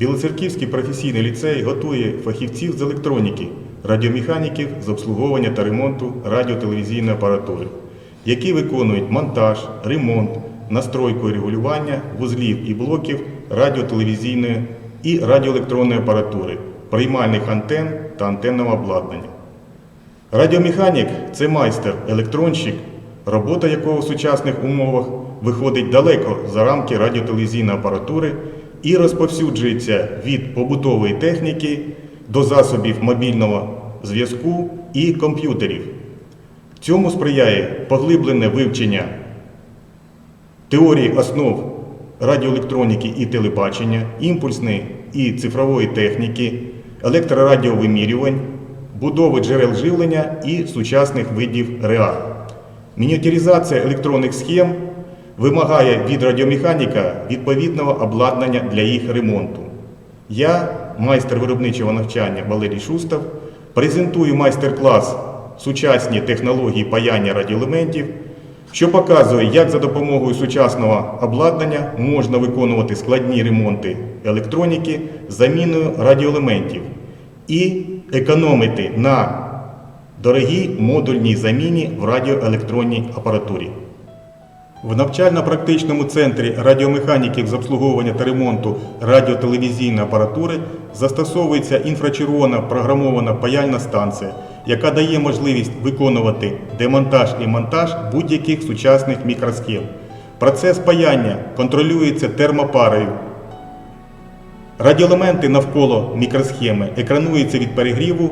Білоцерківський професійний ліцей готує фахівців з електроніки, радіомеханіків з обслуговування та ремонту радіотелевізійної апаратури, які виконують монтаж, ремонт, настройку і регулювання вузлів і блоків радіотелевізійної і радіоелектронної апаратури, приймальних антенн та антенного обладнання. Радіомеханік це майстер, електронщик, робота якого в сучасних умовах виходить далеко за рамки радіотелевізійної апаратури і розповсюджується від побутової техніки до засобів мобільного зв'язку і комп'ютерів. Цьому сприяє поглиблене вивчення теорії основ радіоелектроніки і телебачення, імпульсної і цифрової техніки, електрорадіовимірювань, будови джерел живлення і сучасних видів РЕА. Мініатюризація електронних схем вимагає від радіомеханіка відповідного обладнання для їх ремонту. Я, майстер виробничого навчання Валерій Шустов, презентую майстер-клас сучасні технології паяння радіоелементів, що показує, як за допомогою сучасного обладнання можна виконувати складні ремонти електроніки з заміною радіоелементів і економити на дорогій модульній заміні в радіоелектронній апаратурі. В навчально-практичному центрі радіомеханіків з обслуговування та ремонту радіотелевізійної апаратури застосовується інфрачервона програмована паяльна станція, яка дає можливість виконувати демонтаж і монтаж будь-яких сучасних мікросхем. Процес паяння контролюється термопарою. Радіоелементи навколо мікросхеми екрануються від перегріву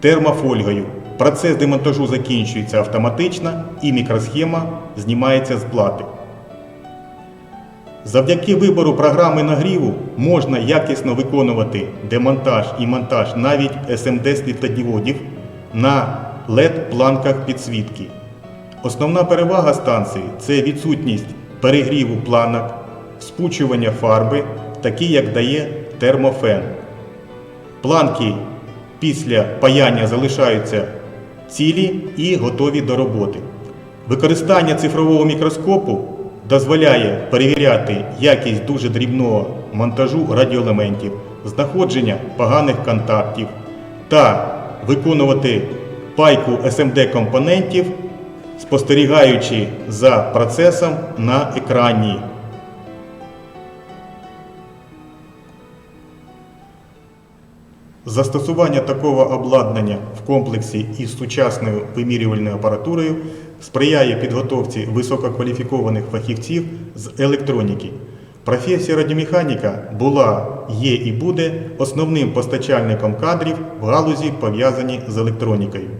термофольгою. Процес демонтажу закінчується автоматично і мікросхема знімається з плати. Завдяки вибору програми нагріву можна якісно виконувати демонтаж і монтаж навіть SMD світлодіодів на LED-планках підсвітки. Основна перевага станції це відсутність перегріву планок, спучування фарби, такі як дає термофен. Планки після паяння залишаються цілі і готові до роботи. Використання цифрового мікроскопу дозволяє перевіряти якість дуже дрібного монтажу радіоелементів, знаходження поганих контактів та виконувати пайку SMD компонентів, спостерігаючи за процесом на екрані. Застосування такого обладнання в комплексі із сучасною вимірювальною апаратурою сприяє підготовці висококваліфікованих фахівців з електроніки. Професія радіомеханіка була, є і буде основним постачальником кадрів в галузі, пов'язані з електронікою.